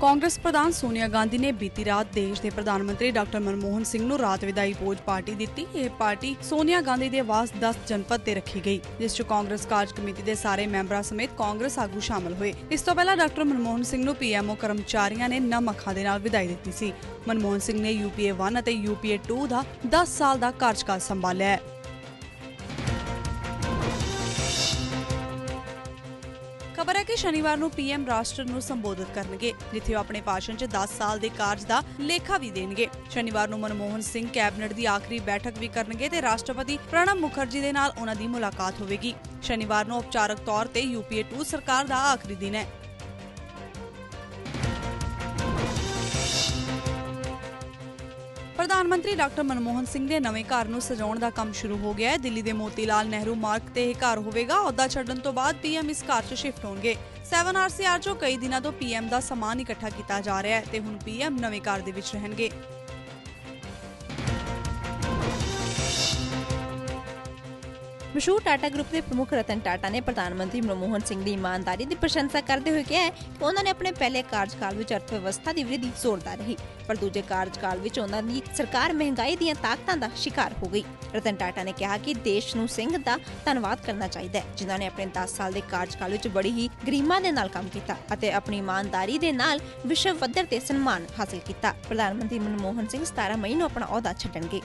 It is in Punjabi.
ਕਾਂਗਰਸ ਪ੍ਰਧਾਨ ਸੋਨੀਆ ਗਾਂਧੀ ਨੇ ਬੀਤੀ ਰਾਤ ਦੇਸ਼ ਦੇ ਪ੍ਰਧਾਨ ਮੰਤਰੀ ਡਾਕਟਰ ਮਨਮੋਹਨ ਸਿੰਘ ਨੂੰ ਰਾਤ ਵਿਦਾਈ ਭੋਜ ਪਾਰਟੀ ਦਿੱਤੀ। ਇਹ ਪਾਰਟੀ ਸੋਨੀਆ ਗਾਂਧੀ ਦੇ ਆਵਾਸ 10 ਜਨਪਦ ਤੇ ਰੱਖੀ ਗਈ, ਜਿਸ 'ਚ ਕਾਂਗਰਸ ਕਾਰਜ ਕਮੇਟੀ ਦੇ ਸਾਰੇ ਮੈਂਬਰਾਂ ਸਮੇਤ ਕਾਂਗਰਸ ਆਗੂ ਸ਼ਾਮਲ ਹੋਏ। ਇਸ ਤੋਂ ਪਹਿਲਾਂ ਡਾਕਟਰ ਮਨਮੋਹਨ ਸਿੰਘ ਨੂੰ ਪੀਐਮਓ ਕਰਮਚਾਰੀਆਂ ਨੇ ਨਮ ਅੱਖਾਂ ਦੇ ਨਾਲ ਵਿਦਾਈ ਦਿੱਤੀ ਸੀ। ਮਨਮੋਹਨ ਸਿੰਘ ਨੇ ਯੂਪੀਏ 1 ਅਤੇ ਯੂਪੀਏ 2 ਦਾ 10 ਸਾਲ ਦਾ ਕਾਰਜਕਾਲ ਸੰਭਾਲਿਆ ਹੈ। ਖਬਰ ਹੈ ਕਿ ਸ਼ਨੀਵਾਰ ਨੂੰ ਪੀਐਮ ਰਾਸ਼ਟਰ ਨੂੰ ਸੰਬੋਧਿਤ ਕਰਨਗੇ, ਜਿੱਥੇ ਉਹ ਆਪਣੇ ਭਾਸ਼ਣ 'ਚ 10 ਸਾਲ ਦੇ ਕਾਰਜ ਦਾ ਲੇਖਾ ਵੀ ਦੇਣਗੇ। ਸ਼ਨੀਵਾਰ ਨੂੰ ਮਨਮੋਹਨ ਸਿੰਘ ਕੈਬਨਿਟ ਦੀ ਆਖਰੀ ਬੈਠਕ ਵੀ ਕਰਨਗੇ ਤੇ ਰਾਸ਼ਟਰਪਤੀ ਪ੍ਰਣਬ ਮੁਖਰਜੀ ਦੇ ਨਾਲ ਉਹਨਾਂ ਦੀ ਮੁਲਾਕਾਤ ਹੋਵੇਗੀ। ਸ਼ਨੀਵਾਰ ਨੂੰ ਔਪਚਾਰਕ ਤੌਰ ਤੇ ਯੂਪੀਏ 2 ਸਰਕਾਰ ਦਾ ਆਖਰੀ ਦਿਨ ਹੈ। ਪ੍ਰਧਾਨ ਮੰਤਰੀ ਡਾਕਟਰ ਮਨਮੋਹਨ ਸਿੰਘ ਦੇ ਨਵੇਂ ਘਰ ਨੂੰ ਸਜਾਉਣ ਦਾ ਕੰਮ ਸ਼ੁਰੂ ਹੋ ਗਿਆ ਹੈ। ਦਿੱਲੀ ਦੇ ਮੋਤੀ ਲਾਲ ਨਹਿਰੂ ਮਾਰਗ ਤੇ ਇਹ ਘਰ ਹੋਵੇਗਾ। ਅਹੁਦਾ ਛੱਡਣ ਤੋਂ ਬਾਅਦ ਪੀਐਮ ਇਸ ਘਰ 'ਚ ਸ਼ਿਫਟ ਹੋਣਗੇ। 7 ਆਰਸੀਆਰ 'ਚੋਂ ਕਈ ਦਿਨਾਂ ਤੋਂ ਪੀਐਮ ਦਾ ਸਮਾਨ ਇਕੱਠਾ ਕੀਤਾ ਜਾ ਰਿਹਾ ਹੈ ਤੇ ਹੁਣ ਪੀਐਮ ਨਵੇਂ ਘਰ ਦੇ ਵਿੱਚ ਰਹਿਣਗੇ। ਮਸ਼ਹੂਰ ਟਾਟਾ ਗਰੁੱਪ ਦੇ ਪ੍ਰਮੁੱਖ ਰਤਨ ਟਾਟਾ ਨੇ ਪ੍ਰਧਾਨ ਮੰਤਰੀ ਮਨਮੋਹਨ ਸਿੰਘ ਦੀ ਇਮਾਨਦਾਰੀ ਦੀ ਪ੍ਰਸ਼ੰਸਾ ਕਰਦੇ ਹੋਏ ਕਿਹਾ ਕਿ ਉਹਨਾਂ ਨੇ ਆਪਣੇ ਪਹਿਲੇ ਕਾਰਜਕਾਲ ਵਿੱਚ ਅਰਥ ਵਿਵਸਥਾ ਦੀ ਵ੍ਰਿੱਧੀ ਜ਼ੋਰਦਾਰ ਰਹੀ, ਪਰ ਦੂਜੇ ਕਾਰਜਕਾਲ ਵਿੱਚ ਉਹਨਾਂ ਦੀ ਸਰਕਾਰ ਮਹਿੰਗਾਈ ਦੀਆਂ ਤਾਕਤਾਂ ਦਾ ਸ਼ਿਕਾਰ ਹੋ ਗਈ। ਰਤਨ ਟਾਟਾ ਨੇ ਕਿਹਾ ਕਿ ਦੇਸ਼ ਨੂੰ ਸਿੰਘ ਦਾ ਧੰਨਵਾਦ ਕਰਨਾ ਚਾਹੀਦਾ ਹੈ, ਜਿਨ੍ਹਾਂ ਨੇ ਆਪਣੇ 10 ਸਾਲ ਦੇ ਕਾਰਜਕਾਲ ਵਿੱਚ ਬੜੀ ਹੀ ਗਰੀਮਾ ਦੇ ਨਾਲ ਕੰਮ ਕੀਤਾ ਅਤੇ ਆਪਣੀ ਇਮਾਨਦਾਰੀ ਦੇ ਨਾਲ ਵਿਸ਼ਵ ਪੱਧਰ ਤੇ ਸਨਮਾਨ ਹਾਸਲ ਕੀਤਾ। ਪ੍ਰਧਾਨ ਮੰਤਰੀ ਮਨਮੋਹਨ ਸਿੰਘ 17 ਮਈ ਨੂੰ ਆਪਣਾ ਅਹੁਦਾ ਛੱਡਣਗੇ।